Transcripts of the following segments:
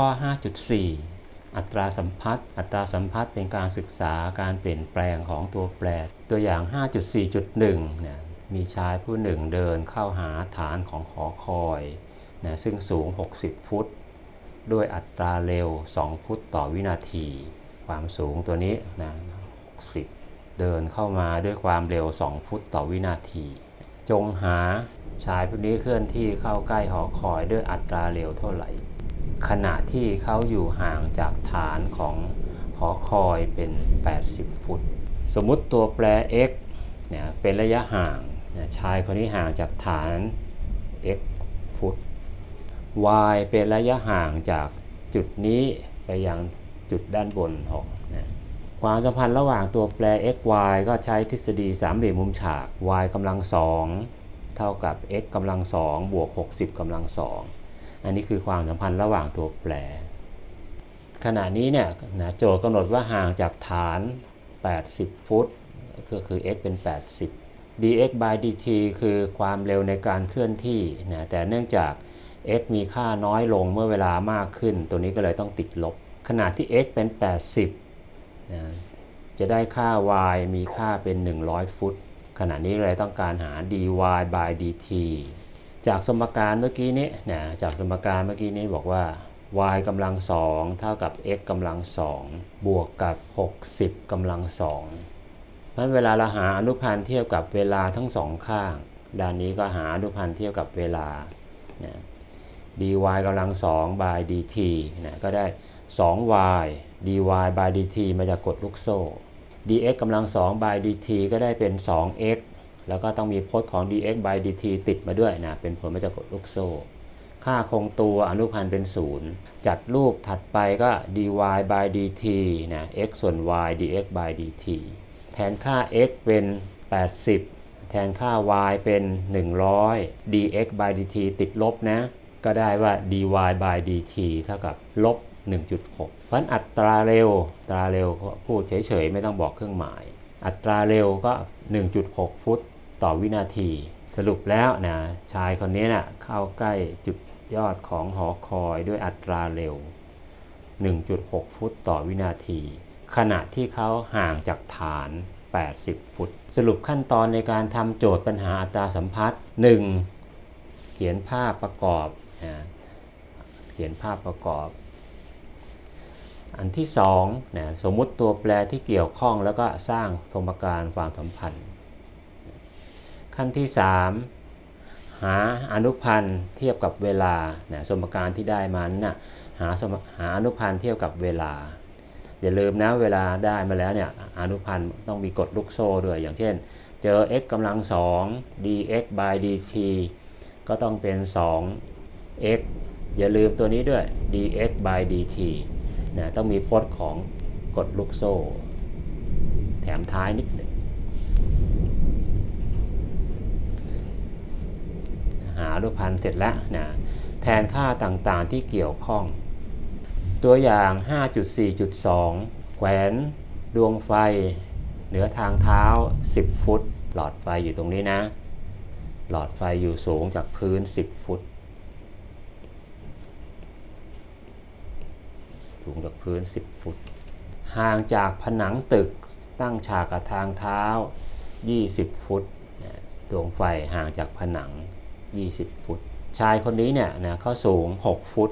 ข้อ 5.4 อัตราสัมพัทธ์ อัตราสัมพัทธ์เป็นการศึกษาการเปลี่ยนแปลงของตัวแปร ตัวอย่าง 5.4.1 เนี่ย มีชายผู้หนึ่งเดินเข้าหาฐานของหอคอยนะซึ่งสูง 60 ฟุต ด้วยอัตราเร็ว 2 ฟุตต่อวินาที ความสูงตัวนี้นะ60 เดินเข้ามาด้วยความเร็ว 2 ฟุตต่อวินาที จงหาชายผู้นี้เคลื่อนที่เข้าใกล้หอคอยด้วยอัตราเร็วเท่าไหร่ ขณะที่เขาอยู่ห่างจากฐานของหอคอยเป็น 80 ฟุต สมมุติตัวแปร x เนี่ยเป็นระยะห่างชายคนนี้ห่างจากฐาน x ฟุต y เป็นระยะห่างจากจุดนี้ไปยังจุดด้านบนของนะความสัมพันธ์ระหว่างตัวแปร x y ก็ใช้ทฤษฎีสามเหลี่ยมมุมฉาก y กำลังสองเท่ากับ x กำลังสองบวก 60กำลังสอง อันนี้คือความสัมพันธ์ระหว่างตัวแปร ขณะนี้เนี่ยนะโจทย์กำหนดว่าห่างจากฐาน 80 ฟุต ก็คือ x เป็น 80 dx by dt คือความเร็วในการเคลื่อนที่นะแต่เนื่องจาก x มีค่าน้อยลงเมื่อเวลามากขึ้น ตัวนี้ก็เลยต้องติดลบขนาดที่ x เป็น 80นะจะได้ค่า y มีค่าเป็น 100 ฟุต ขณะนี้เลยต้องการหา dy by dt จากสมการเมื่อกี้นี้นะจากสมการเมื่อกี้นี้บอกว่า y กำลังสองเท่ากับ x กำลังสองบวกกับ 60กำลังสองเพราะฉะนั้นเวลาเราหาอนุพันธ์เทียบกับเวลาทั้งสองข้าง ด้านนี้ก็หาอนุพันธ์เทียบกับเวลานะ dy กำลังสอง by dt นะก็ได้ 2y dy by dt มาจากกฎลูกโซ่ dx กำลังสอง by dt ก็ได้เป็น 2x แล้วก็ต้องมีพจน์ของ dx by dt ติดมาด้วยนะ เป็นผลมาจากกฎลูกโซ่ ค่าคงตัวอนุพันธ์เป็น 0 จัดรูปถัดไปก็ dy by dt นะ x ส่วน y dx by dt แทนค่า x เป็น 80 แทนค่า y เป็น 100 dx by dt ติดลบนะ ก็ได้ว่า dy by dt เท่ากับลบ 1.6 เพราะฉะนั้นอัตราเร็วอัตราเร็วพูดเฉยๆ ไม่ต้องบอกเครื่องหมาย อัตราเร็วก็ 1.6 ฟุต ต่อวินาที สรุปแล้วนะชายคนนี้นะ่ะเข้าใกล้จุดยอดของหอคอยด้วยอัตราเร็ว 1.6 ฟุตต่อวินาที ขณะที่เขาห่างจากฐาน 80 ฟุต สรุปขั้นตอนในการทำโจทย์ปัญหาอัตราสัมพัทธ์ 1. เขียนภาพประกอบนะเขียนภาพประกอบ อันที่2นะสมมุติตัวแปรที่เกี่ยวข้องแล้วก็สร้างสมการความสัมพันธ์ ขั้นที่ 3 หาอนุพันธ์เทียบกับเวลานะสมการที่ได้มานนะ่ะหาสมหาอนุพันธ์เทียบกับเวลาอย่าลืมนะเวลาได้มาแล้วเนี่ยอนุพันธ์ต้องมีกฎลูกโซ่ด้วย อย่างเช่น เจอ x กำลัง 2 dx by dt ก็ต้องเป็น 2x อย่าลืมตัวนี้ด้วย dx by dt นะต้องมีพจน์ของกฎลูกโซ่ แถมท้ายนิดหนึ่ง หารูปพันธ์เสร็จแล้วนะแทนค่าต่างๆที่เกี่ยวข้อง ตัวอย่าง 5.4.2 แขวนดวงไฟ เหนือทางเท้า 10 ฟุต หลอดไฟอยู่ตรงนี้นะ หลอดไฟอยู่สูงจากพื้น 10 ฟุต สูงจากพื้น 10 ฟุต ห่างจากผนังตึกตั้งฉากกับทางเท้า 20 ฟุตดวงไฟห่างจากผนัง 20 ฟุต ชายคนนี้เนี่ยนะเขาสูง 6 ฟุต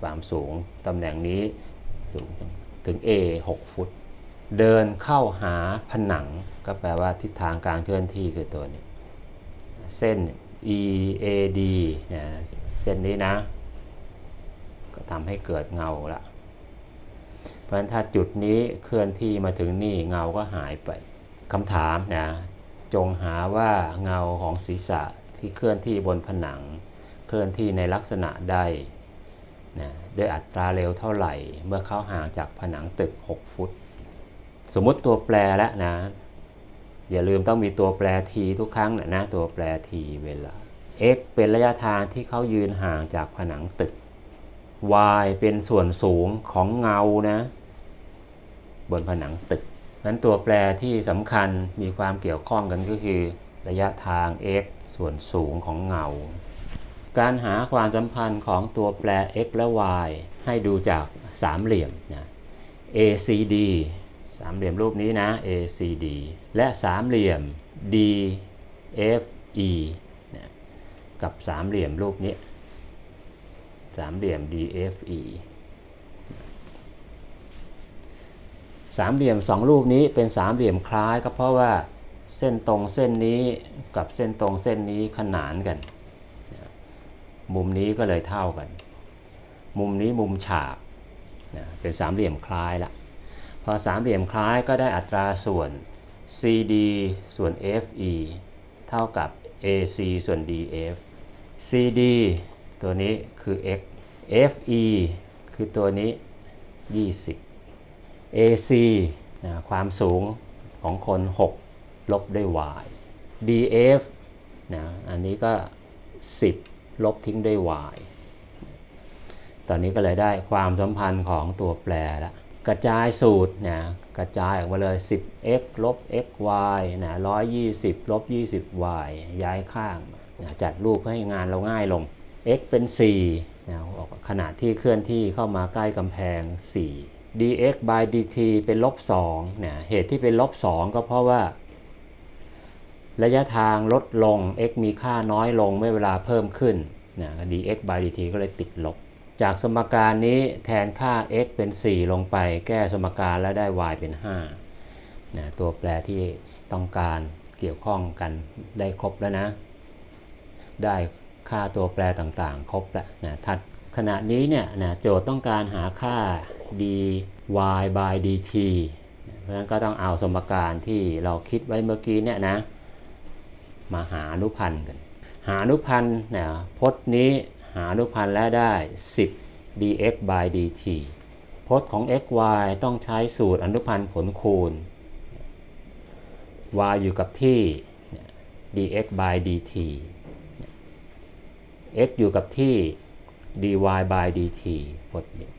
ความสูงตำแหน่งนี้สูงถึง A 6 ฟุต เดินเข้าหาผนังก็แปลว่าทิศทางการเคลื่อนที่คือตัวนี้ เส้น EAD นะเส้นนี้นะ ก็ทำให้เกิดเงาละเพราะฉะนั้นถ้าจุดนี้เคลื่อนที่มาถึงนี่เงาก็หายไปคำถามนะจงหาว่าเงาของศีรษะ ที่เคลื่อนที่บนผนัง เคลื่อนที่ในลักษณะใดนะด้วยอัตราเร็วเท่าไหร่ เมื่อเขาห่างจากผนังตึก 6 ฟุต สมมติตัวแปรแล้วนะ อย่าลืมต้องมีตัวแปร t ทุกครั้งนะนะตัวแปร t เวลา x เป็นระยะทางที่เขายืนห่างจากผนังตึก y เป็นส่วนสูงของเงานะ บนผนังตึกนั้นตัวแปรที่สำคัญมีความเกี่ยวข้องกันก็คือ ระยะทาง x ส่วนสูงของเงา การหาความสัมพันธ์ของตัวแปร x และ y ให้ดูจากสามเหลี่ยมนะ ACD สามเหลี่ยมรูปนี้นะ ACD และสามเหลี่ยม DFE นะกับสามเหลี่ยมรูปนี้สามเหลี่ยม DFE สามเหลี่ยมสองรูปนี้เป็นสามเหลี่ยมคล้ายก็เพราะว่า เส้นตรงเส้นนี้กับเส้นตรงเส้นนี้ขนานกัน มุมนี้ก็เลยเท่ากัน มุมนี้มุมฉากเป็นสามเหลี่ยมคล้ายละพอสามเหลี่ยมคล้ายก็ได้อัตราส่วน CD ส่วน FE เท่ากับ AC ส่วน DF CD ตัวนี้คือ x FE คือตัวนี้ 20 AC นะความสูงของคน 6 ลบด้วย y DF นะอันนี้ก็ 10 ลบทิ้งด้วย y ตอนนี้ก็เลยได้ความสัมพันธ์ของตัวแปรละกระจายสูตรนะกระจายออกมาเลย 10x ลบ xy นะ120 ลบ 20y ย้ายข้างนะจัดรูปให้งานเราง่ายลง x เป็น4นะขนาดที่เคลื่อนที่เข้ามาใกล้กำแพง 4 dx by dt เป็นลบ2นะเหตุที่เป็นลบ 2 ก็เพราะว่า ระยะทางลดลง x มีค่าน้อยลงเมื่อเวลาเพิ่มขึ้นนะ dx by dt ก็เลยติดลบ จากสมการนี้แทนค่า x เป็น 4 ลงไป แก้สมการแล้วได้ y เป็น5นะตัวแปรที่ต้องการเกี่ยวข้องกันได้ครบแล้วนะ ได้ค่าตัวแปรต่างๆ ครบแล้วนะถัดขณะนี้เนี่ยนะโจทย์ต้องการหาค่า dy by dt เพราะฉะนั้นก็ต้องเอาสมการที่เราคิดไว้เมื่อกี้เนี่ยนะ มาหาอนุพันธ์กัน หาอนุพันธ์เนี่ยพจน์นี้หาอนุพันธ์แล้วได้ 10 dx by dt พจน์ของ x y ต้องใช้สูตรอนุพันธ์ผลคูณ y อยู่กับที่ dx by dt x อยู่กับที่ dy by dt พจน์นี้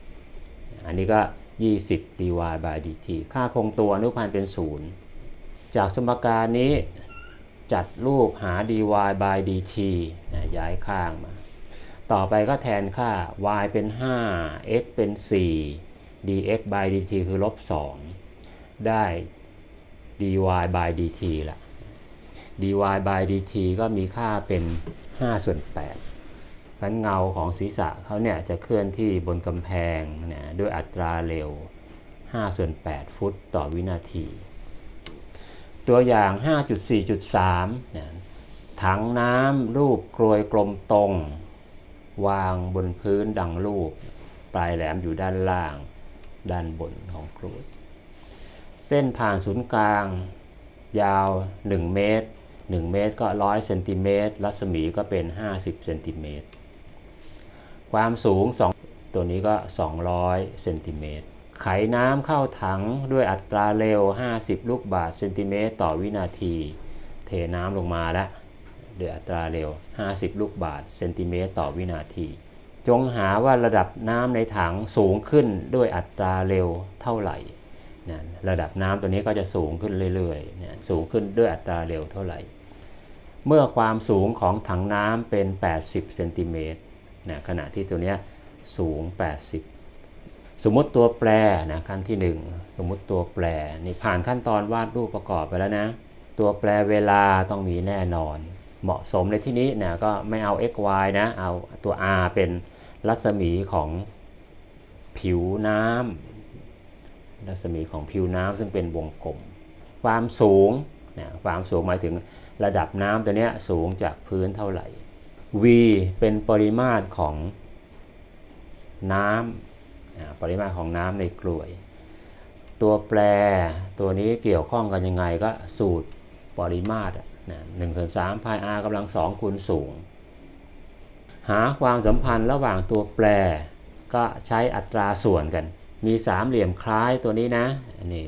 อันนี้ก็ 20 dy by dt ค่าคงตัวอนุพันธ์เป็น 0 จากสมการนี้ จัดรูปหา dy by dt นะย้ายข้างมา ต่อไปก็แทนค่า y เป็น 5 x เป็น 4 dx by dt คือลบ 2 ได้ dy by dt ละ dy by dt ก็มีค่าเป็น 5 ส่วน8พันเงาของศีรษะเขาเนี่ยจะเคลื่อนที่บนกำแพงนะด้วยอัตราเร็ว 5 ส่วน 8 ฟุตต่อวินาที ตัวอย่าง 5.4.3เนี่ยถังน้ำรูปกรวยกลมตรง วางบนพื้นดังรูป ปลายแหลมอยู่ด้านล่าง ด้านบนของกรวย เส้นผ่านศูนย์กลาง ยาว 1 เมตร 1 เมตรก็ 100เซนติเมตรรัศมีก็เป็น 50เซนติเมตรความสูง 2 ตัวนี้ก็ 200เซนติเมตร ไขน้ำเข้าถังด้วยอัตราเร็ว 50 ลูกบาศก์เซนติเมตรต่อวินาที เทน้ำลงมาแล้วด้วยอัตราเร็ว 50 ลูกบาศก์เซนติเมตรต่อวินาที จงหาว่าระดับน้ำในถังสูงขึ้นด้วยอัตราเร็วเท่าไหร่นะระดับน้ำตัวนี้ก็จะสูงขึ้นเรื่อยๆนะสูงขึ้นด้วยอัตราเร็วเท่าไหร่ เมื่อความสูงของถังน้ำเป็น 80 เซนติเมตรนะขณะที่ตัวนี้สูง 80 สมมติตัวแปรนะขั้นที่ 1 สมมติตัวแปรนี่ผ่านขั้นตอนวาดรูปประกอบไปแล้วนะ ตัวแปรเวลาต้องมีแน่นอน เหมาะสมในที่นี้นะก็ไม่เอา x y นะเอาตัว r เป็นรัศมีของผิวน้ำรัศมีของผิวน้ำซึ่งเป็นวงกลม ความสูงนะความสูงหมายถึงระดับน้ำตัวเนี้ยสูงจากพื้นเท่าไหร่ v เป็นปริมาตรของน้ำ ปริมาตรของน้ำในกลวย ตัวแปรตัวนี้เกี่ยวข้องกันยังไงก็สูตรปริมาตรนะหนึ่งส่วนสามพาย r กำลังสองคูณสูง หาความสัมพันธ์ระหว่างตัวแปรก็ใช้อัตราส่วนกัน มีสามเหลี่ยมคล้ายตัวนี้นะอันนี้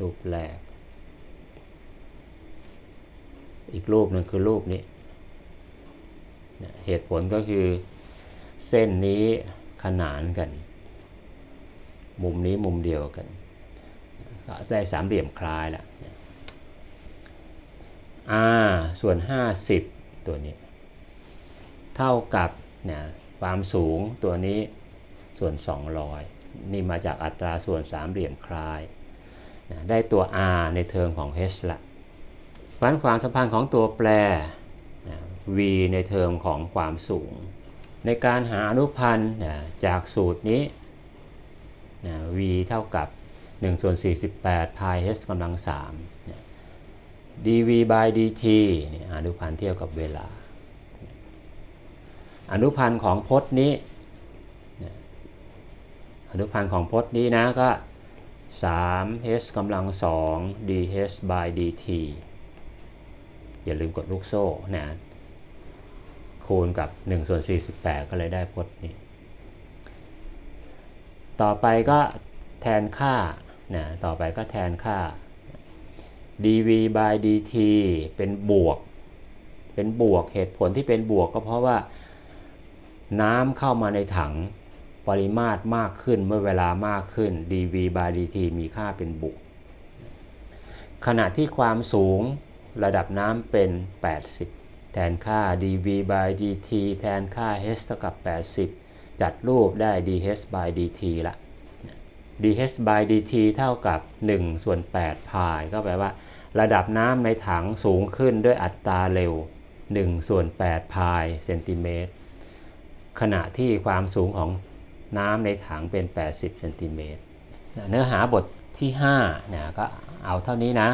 รูปแรก อีกรูปหนึ่งคือรูปนี้นะเหตุผลก็คือเส้นนี้ขนานกัน มุมนี้มุมเดียวกันก็ได้สามเหลี่ยมคล้ายล้ว r ส่วน 50 ตัวนี้ เท่ากับเนี่ยความสูงตัวนี้ส่วน 200 นี่มาจากอัตราส่วนสามเหลี่ยมคล้ายนะได้ตัว r ในเทอมของ h ละเพราะฉะนั้นความสัมพันธ์ของตัวแปรนะ v ในเทอมของความสูง ในการหาอนุพันธ์นะจากสูตรนี้ นะ v เท่ากับ1ส่วน48 pi h กำลัง3นะ dv by dt นี่อนุพันธ์เทียบกับเวลา อนุพันธ์ของพจน์นี้นะอนุพันธ์ของพจน์นี้นะก็ 3h กำลัง2 dh by dt อย่าลืมกดลูกโซ่นะคูณกับ1ส่วน48 ก็เลยได้พจน์นี้ ต่อไปก็แทนค่านะต่อไปก็แทนค่า dv by dt เป็นบวก เป็นบวกเหตุผลที่เป็นบวกก็เพราะว่าน้ำเข้ามาในถังปริมาตรมากขึ้นเมื่อเวลามากขึ้น dv by dt มีค่าเป็นบวก ขณะที่ความสูงระดับน้ำเป็น 80 แทนค่า dv by dt แทนค่า h เท่ากับ 80 จัดรูปได้ dh by dt ละ dh by dt เท่ากับ 1 ส่วน8พายก็แปลว่า ระดับน้ำในถังสูงขึ้นด้วยอัตราเร็ว 1 ส่วน8พายเซนติเมตรขณะที่ความสูงของน้ำในถังเป็น 80เซนติเมตรเนื้อหาบทที่5นะก็เอาเท่านี้นะ